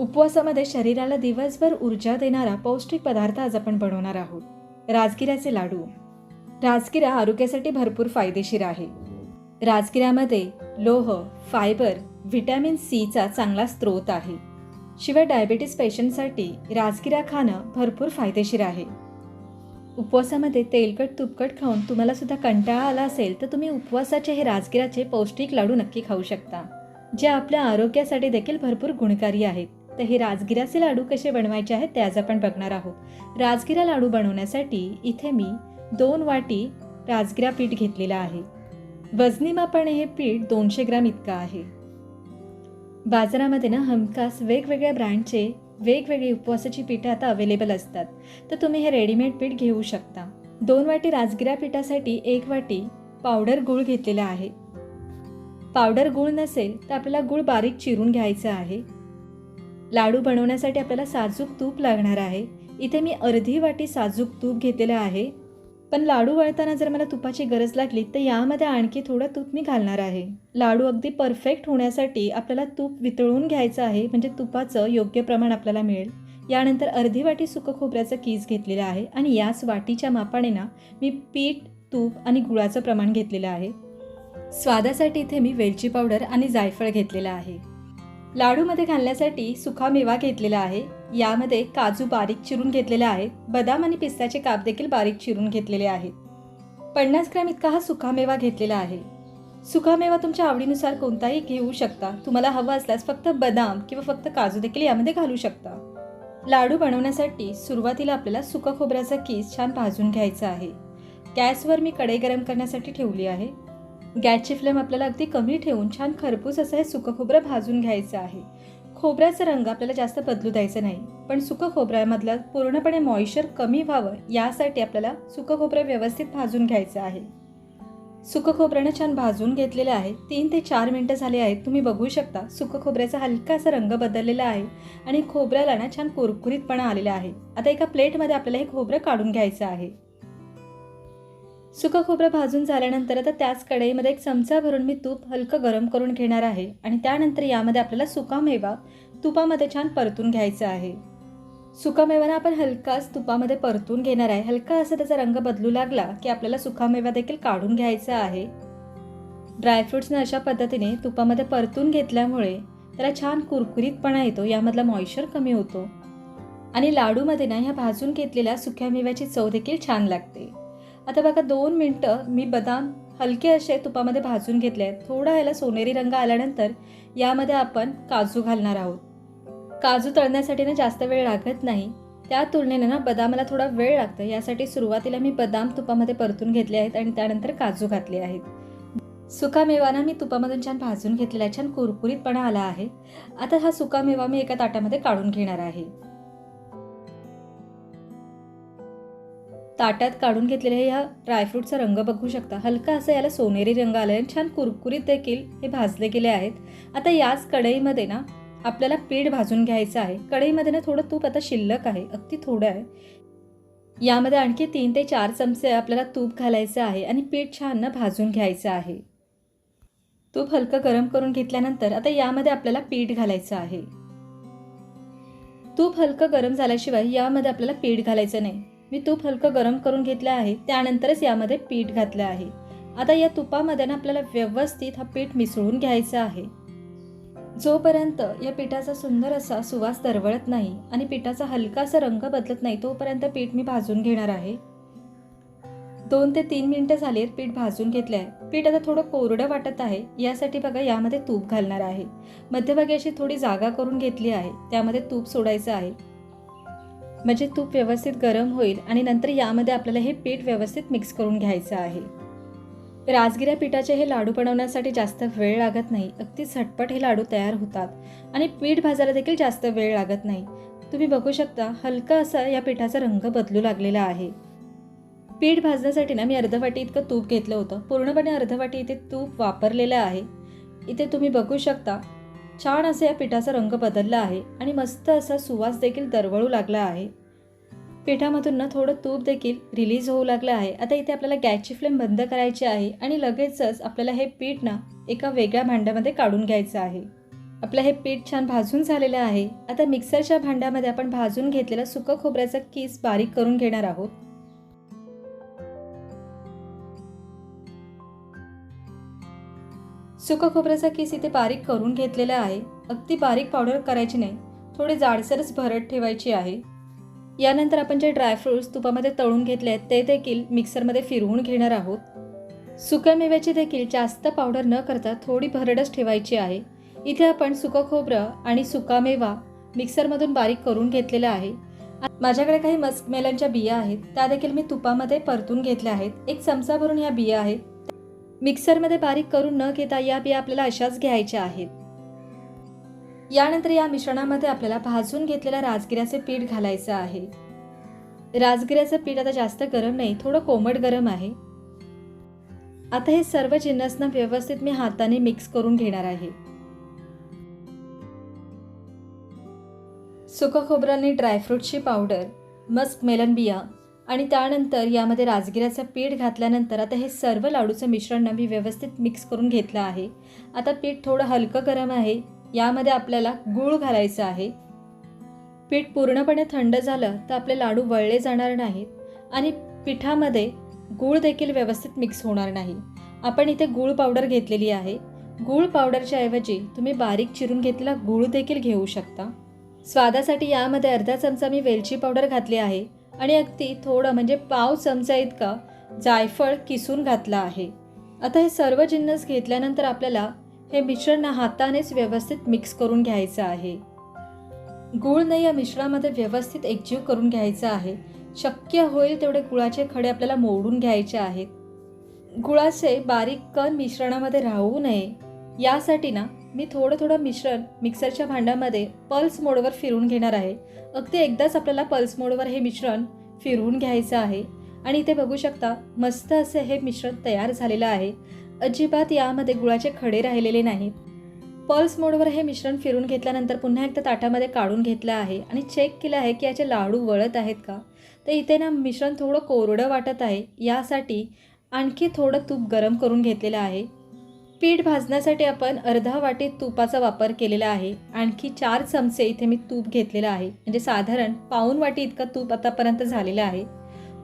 उपवासामध्ये शरीराला दिवसभर ऊर्जा देणारा पौष्टिक पदार्थ आज आपण बनवणार आहोत. राजगिऱ्याचे लाडू. राजगिरा आरोग्यासाठी भरपूर फायदेशीर आहे. राजगिऱ्यामध्ये लोह फायबर व्हिटॅमिन सीचा चांगला स्रोत आहे. शिवाय डायबेटीस पेशंटसाठी राजगिरा खाणं भरपूर फायदेशीर आहे. उपवासामध्ये तेलकट तुपकट खाऊन तुम्हाला सुद्धा कंटाळा आला असेल तर तुम्ही उपवासाचे हे राजगिराचे पौष्टिक लाडू नक्की खाऊ शकता जे आपल्या आरोग्यासाठी देखील भरपूर गुणकारी आहेत. तर हे राजगिराचे लाडू कसे बनवायचे आहेत ते आज आपण बघणार आहोत. राजगिरा लाडू बनवण्यासाठी इथे मी दोन वाटी राजगिरा पीठ घेतलेलं आहे. वजनी मापाने हे पीठ दोनशे ग्राम इतकं आहे. बाजारामध्ये ना हमखास वेगवेगळ्या ब्रँडचे वेगवेगळी उपवासाची पीठं आता अवेलेबल असतात. तर तुम्ही हे रेडीमेड पीठ घेऊ शकता. दोन वाटी राजगिरा पिठासाठी एक वाटी पावडर गूळ घेतलेला आहे. पावडर गूळ नसेल तर आपल्याला गूळ बारीक चिरून घ्यायचं आहे. लाडू बनवण्यासाठी आपल्याला साजूक तूप लागणार आहे. इथे मी अर्धी वाटी साजूक तूप घेतलेलं आहे. पण लाडू वळताना जर मला तुपाची गरज लागली तर यामध्ये आणखी थोडं तूप मी घालणार आहे. लाडू अगदी परफेक्ट होण्यासाठी आपल्याला तूप वितळून घ्यायचं आहे म्हणजे तुपाचं योग्य प्रमाण आपल्याला मिळेल. यानंतर अर्धी वाटी सुकं खोबऱ्याचं कीस घेतलेलं आहे आणि याच वाटीच्या मापाने ना मी पीठ तूप आणि गुळाचं प्रमाण घेतलेलं आहे. स्वादासाठी इथे मी वेलची पावडर आणि जायफळ घेतलेलं आहे. लाडूमध्ये घालण्यासाठी सुखा मेवा घेतलेला आहे. यामध्ये काजू बारीक चिरून घेतलेले आहेत बदाम आणि पिस्त्याचे काप देखील बारीक चिरून घेतलेले आहेत. पन्नास ग्रॅम इतका हा सुकामेवा घेतलेला आहे. सुकामेवा तुमच्या आवडीनुसार कोणताही घेऊ शकता. तुम्हाला हवा असल्यास फक्त बदाम किंवा फक्त काजू देखील यामध्ये घालू शकता. लाडू बनवण्यासाठी सुरुवातीला आपल्याला सुका खोबऱ्याचा कीस छान भाजून घ्यायचा आहे. गॅसवर मी कढई गरम करण्यासाठी ठेवली आहे. गॅसची फ्लेम आपल्याला अगदी कमी ठेवून छान खरपूस असं हे सुकं खोबरं भाजून घ्यायचं आहे. खोबऱ्याचा रंग आपल्याला जास्त बदलू द्यायचा नाही पण सुकं खोबऱ्यामधलं पूर्णपणे मॉइश्चर कमी व्हावं यासाठी आपल्याला सुकं खोबरं व्यवस्थित भाजून घ्यायचं आहे. सुकं खोबऱ्यानं छान भाजून घेतलेलं आहे. तीन ते चार मिनटं झाले आहेत. तुम्ही बघू शकता सुकं खोबऱ्याचा हलका असा रंग बदललेला आहे आणि खोबऱ्याला ना छान कुरकुरीतपणा आलेला आहे. आता एका प्लेटमध्ये आपल्याला हे खोबरं काढून घ्यायचं आहे. सुकं खोबरं भाजून झाल्यानंतर आता त्याच कढईमध्ये एक चमचा भरून मी तूप हलकं गरम करून घेणार आहे आणि त्यानंतर यामध्ये आपल्याला सुका मेवा तुपामध्ये छान परतून घ्यायचा आहे. सुका मेवाना आपण हलकाच तुपामध्ये परतून घेणार आहे. हलका असा त्याचा रंग बदलू लागला की आपल्याला सुका मेवा देखील काढून घ्यायचा आहे. ड्रायफ्रुट्सने अशा पद्धतीने तुपामध्ये परतून घेतल्यामुळे त्याला छान कुरकुरीतपणा येतो यामधला मॉइश्चर कमी होतो. आणि लाडूमध्ये ना ह्या भाजून घेतलेल्या सुक्या मेव्याची चव देखील छान लागते. आता बघा दोन मिनटं मी बदाम हलके असे तुपामध्ये भाजून घेतले आहेत. थोडा याला सोनेरी रंग आल्यानंतर यामध्ये आपण काजू घालणार आहोत. काजू तळण्यासाठी ना जास्त वेळ लागत नाही. त्या तुलनेने ना बदामाला थोडा वेळ लागतो. यासाठी सुरुवातीला मी बदाम तुपामध्ये परतून घेतले आहेत आणि त्यानंतर काजू घातले आहेत. सुका मेवाना मी तुपामधून छान भाजून घेतलेला आहे छान कुरकुरीतपणा आला आहे. आता हा सुका मेवा मी एका ताटामध्ये काढून घेणार आहे. ताटात काढून घेतलेल्या ह्या ड्रायफ्रूटचा रंग बघू शकता. हलका असं याला सोनेरी रंग आला आहे छान कुरकुरीत देखील हे भाजले गेले आहेत. आता याच कढईमध्ये ना आपल्याला पीठ भाजून घ्यायचं आहे. कढईमध्ये ना थोडं तूप आता शिल्लक आहे अगदी थोडं आहे. यामध्ये आणखी तीन ते चार चमचे आपल्याला तूप घालायचं आहे आणि पीठ छान ना भाजून घ्यायचं आहे. तूप हलकं गरम करून घेतल्यानंतर आता यामध्ये आपल्याला पीठ घालायचं आहे. तूप हलकं गरम झाल्याशिवाय यामध्ये आपल्याला पीठ घालायचं नाही. मी तूप हलकं गरम करून घेतलं आहे त्यानंतरच यामध्ये पीठ घातलं आहे. आता या तुपामध्ये ना आपल्याला व्यवस्थित हा पीठ मिसळून घ्यायचं आहे. जोपर्यंत या पिठाचा सुंदर असा सुवास दरवळत नाही आणि पिठाचा हलका असा रंग बदलत नाही तोपर्यंत पीठ मी भाजून घेणार आहे. दोन ते तीन मिनटं झाली आहेत पीठ भाजून घेतले आहे पीठ आता थोडं कोरडं वाटत आहे यासाठी बघा यामध्ये तूप घालणार आहे. मध्यभागी अशी थोडी जागा करून घेतली आहे त्यामध्ये तूप सोडायचं आहे. म्हणजे तूप व्यवस्थित गरम होईल आणि नंतर यामध्ये आपल्याला हे पीठ व्यवस्थित मिक्स करून घ्यायचं आहे. राजगिऱ्या पिठाचे हे लाडू बनवण्यासाठी जास्त वेळ लागत नाही. अगदी झटपट हे लाडू तयार होतात आणि पीठ भाजायला देखील जास्त वेळ लागत नाही. तुम्ही बघू शकता हलका असा या पिठाचा रंग बदलू लागलेला आहे. पीठ भाजण्यासाठी ना मी अर्धवाटी इतकं तूप घेतलं होतं. पूर्णपणे अर्धवाटी इथे तूप वापरलेलं आहे. इथे तुम्ही बघू शकता छान असं या पिठाचा रंग बदलला आहे आणि मस्त असा सुवास देखील दरवळू लागला आहे. पिठामधून ना थोडं तूप देखील रिलीज होऊ लागलं आहे. आता इथे आपल्याला गॅसची फ्लेम बंद करायची आहे आणि लगेचच आपल्याला हे पीठ ना एका वेगळ्या भांड्यामध्ये काढून घ्यायचं आहे. आपलं हे पीठ छान भाजून झालेलं आहे. आता मिक्सरच्या भांड्यामध्ये आपण भाजून घेतलेला सुकं खोबऱ्याचा किस बारीक करून घेणार आहोत. सुकं खोबऱ्याचा केस इथे बारीक करून घेतलेला आहे. अगदी बारीक पावडर करायची नाही. थोडे जाडसरच भरट ठेवायची आहे. यानंतर आपण जे ड्रायफ्रूट्स तुपामध्ये तळून घेतले आहेत ते देखील मिक्सरमध्ये फिरवून घेणार आहोत. सुक्या मेव्याची देखील जास्त पावडर न करता थोडी भरडच ठेवायची आहे. इथे आपण सुकं खोबरं आणि सुका मेवा मिक्सरमधून बारीक करून घेतलेला आहे. माझ्याकडे काही मस्कमेलनच्या बिया आहेत. त्या देखील मी तुपामध्ये परतून घेतल्या आहेत. एक चमचा भरून ह्या बिया आहेत. मिक्सरमध्ये बारीक करून न घेता या बिया आपल्याला अशाच घ्यायच्या आहेत. यानंतर या मिश्रणामध्ये आपल्याला भाजून घेतलेल्या राजगिऱ्याचे पीठ घालायचं आहे. राजगिऱ्याचं पीठ आता जास्त गरम नाही थोडं कोमट गरम आहे. आता हे सर्व जिन्नसना व्यवस्थित मी हाताने मिक्स करून घेणार आहे. सुकं खोबरं आणि ड्रायफ्रूटची पावडर मस्क मेलन बिया आणि त्यानंतर यामध्ये राजगिऱ्याचं पीठ घातल्यानंतर आता हे सर्व लाडूचं मिश्रण मी व्यवस्थित मिक्स करून घेतलं आहे. आता पीठ थोडं हलकं गरम आहे. यामध्ये आपल्याला गूळ घालायचं आहे. पीठ पूर्णपणे थंड झालं तर आपले लाडू वळले जाणार नाहीत आणि पिठामध्ये गूळ देखील व्यवस्थित मिक्स होणार नाही. आपण इथे गूळ पावडर घेतलेली आहे. गूळ पावडरच्या ऐवजी तुम्ही बारीक चिरून घेतलेला गूळ देखील घेऊ शकता. स्वादासाठी यामध्ये अर्धा चमचा मी वेलची पावडर घातली आहे. आणि अगदी थोडं म्हणजे पाव चमचा इतका जायफळ किसून घातला आहे. आता हे सर्व जिन्नस घेतल्यानंतर आपल्याला हे मिश्रण हातानेच व्यवस्थित मिक्स करून घ्यायचं आहे. गूळ या मिश्रणामध्ये व्यवस्थित एकजीव करून घ्यायचं आहे. शक्य होईल तेवढे गुळाचे खडे आपल्याला मोडून घ्यायचे आहेत. गुळाचे बारीक कण मिश्रणामध्ये राहू नये. यासाठी ना मी थोडं थोडं मिश्रण मिक्सरच्या भांड्यामध्ये पल्स मोडवर फिरवून घेणार आहे. अगदी एकदाच आपल्याला पल्स मोडवर हे मिश्रण फिरवून घ्यायचं आहे. आणि इथे बघू शकता मस्त असे हे मिश्रण तयार झालेलं आहे. अजिबात यामध्ये गुळाचे खडे राहिलेले नाहीत. पल्स मोडवर हे मिश्रण फिरून घेतल्यानंतर पुन्हा एकदा ताटामध्ये काढून घेतलं आहे. आणि चेक केलं आहे की याचे लाडू वळत आहेत का? तर इथे ना मिश्रण थोडं कोरडं वाटत आहे. यासाठी आणखी थोडं तूप गरम करून घेतलेलं आहे. पीठ भाजण्यासाठी आपण अर्धा वाटी तुपाचा वापर केलेला आहे. आणखी चार चमचे इथे मी तूप घेतलेलं आहे. म्हणजे साधारण पाऊन वाटी इतका तूप आतापर्यंत झालेलं आहे.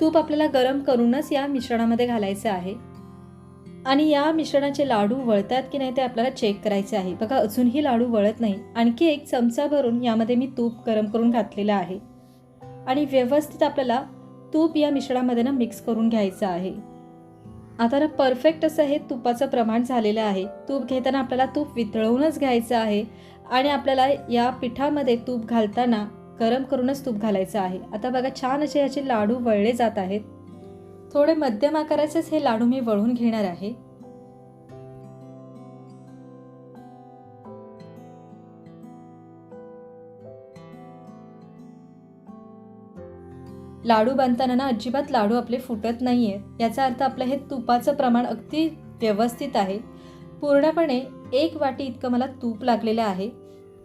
तूप आपल्याला गरम करूनच या मिश्रणामध्ये घालायचं आहे. आणि या मिश्रणाचे लाडू वळतात की नाही ते आपल्याला चेक करायचे आहे. बघा अजूनही लाडू वळत नाही. आणखी एक चमचा भरून यामध्ये मी तूप गरम करून घातलेलं आहे. आणि व्यवस्थित आपल्याला तूप या मिश्रणामध्ये ना मिक्स करून घ्यायचं आहे. आता ना परफेक्ट असं हे तुपाचं प्रमाण झालेलं आहे. तूप घेताना आपल्याला तूप वितळवूनच घ्यायचं आहे. आणि आपल्याला या पिठामध्ये तूप घालताना गरम करूनच तूप घालायचं आहे. आता बघा छान असे याचे लाडू वळले जात आहेत. थोडे मध्यम आकाराचेच हे लाडू मी वळून घेणार आहे. लाडू बांधताना ना अजिबात लाडू आपले फुटत नाही आहेत याचा अर्थ आपलं हे तुपाचं प्रमाण अगदी व्यवस्थित आहे. पूर्णपणे एक वाटी इतकं मला तूप लागलेलं आहे.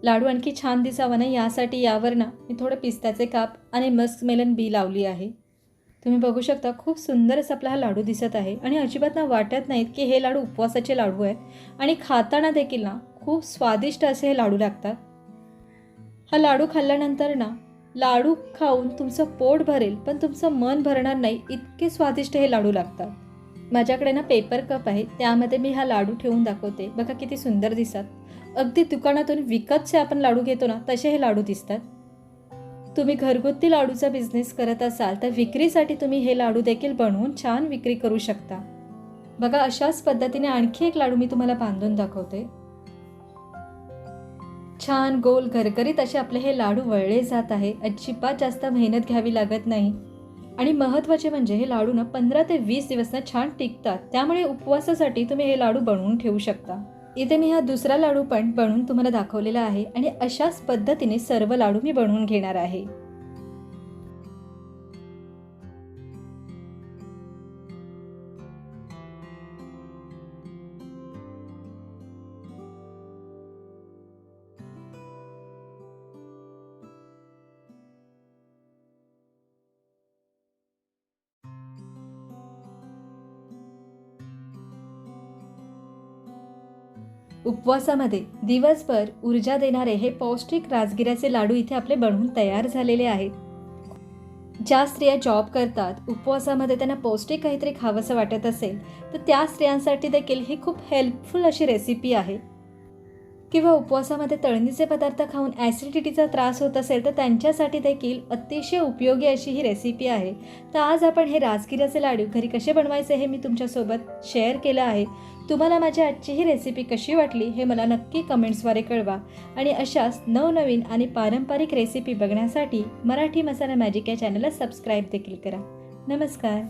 लाडू आणखी छान दिसावा ना यासाठी यावर ना मी थोडं पिस्त्याचे काप आणि मस्क मेलन बी लावली आहे. तुम्ही बघू शकता खूप सुंदर असं आपला हा लाडू दिसत आहे आणि अजिबात ना वाटत नाहीत की हे लाडू उपवासाचे लाडू आहेत आणि खाताना देखील ना खूप स्वादिष्ट असे हे लाडू लागतात. हा लाडू खाल्ल्यानंतर ना लाडू खाऊन तुमचं पोट भरेल पण तुमचं मन भरणार नाही इतके स्वादिष्ट हे लाडू लागतात. माझ्याकडे ना पेपर कप आहे त्यामध्ये मी हा लाडू ठेवून दाखवते. बघा किती सुंदर दिसतात. अगदी दुकानातून विकतचे आपण लाडू घेतो ना तसे हे लाडू दिसतात. तुम्ही घरगुती लाडूचा बिझनेस करत असाल तर विक्रीसाठी तुम्ही हे लाडू देखील बनवून छान विक्री करू शकता. बघा अशाच पद्धतीने आणखी एक लाडू मी तुम्हाला बांधून दाखवते. छान गोल घरकरीत असे आपले हे लाडू वळले जात आहे. अजिबात जास्त मेहनत घ्यावी लागत नाही. आणि महत्त्वाचे म्हणजे हे लाडू ना पंधरा ते वीस दिवसनं छान टिकतात. त्यामुळे उपवासासाठी तुम्ही हे लाडू बनवून ठेवू शकता. इथे मी हा दुसरा लाडू पण बनवून तुम्हाला दाखवलेला आहे. आणि अशाच पद्धतीने सर्व लाडू मी बनवून घेणार आहे. उपवासामध्ये दिवसभर ऊर्जा देणारे हे पौष्टिक राजगिऱ्याचे लाडू इथे आपले बनवून तयार झालेले आहेत. ज्या स्त्रिया जॉब करतात उपवासामध्ये त्यांना पौष्टिक काहीतरी खावंसं वाटत असेल तर त्या स्त्रियांसाठी देखील ही खूप हेल्पफुल अशी रेसिपी आहे. किंवा उपवासामध्ये तळणीचे पदार्थ खाऊन ॲसिडिटीचा त्रास होत असेल तर त्यांच्यासाठी देखील अतिशय उपयोगी अशी ही रेसिपी आहे. तर आज आपण हे राजगिऱ्याचे लाडू घरी कसे बनवायचे हे मी तुमच्यासोबत शेअर केलं आहे. तुम्हाला माझी आजची ही रेसिपी कशी वाटली हे मला नक्की कमेंट्सद्वारे कळवा. आणि अशाच नवनवीन आणि पारंपरिक रेसिपी बघण्यासाठी मराठी मसाला मॅजिक या चॅनलला सबस्क्राईब देखील करा. नमस्कार.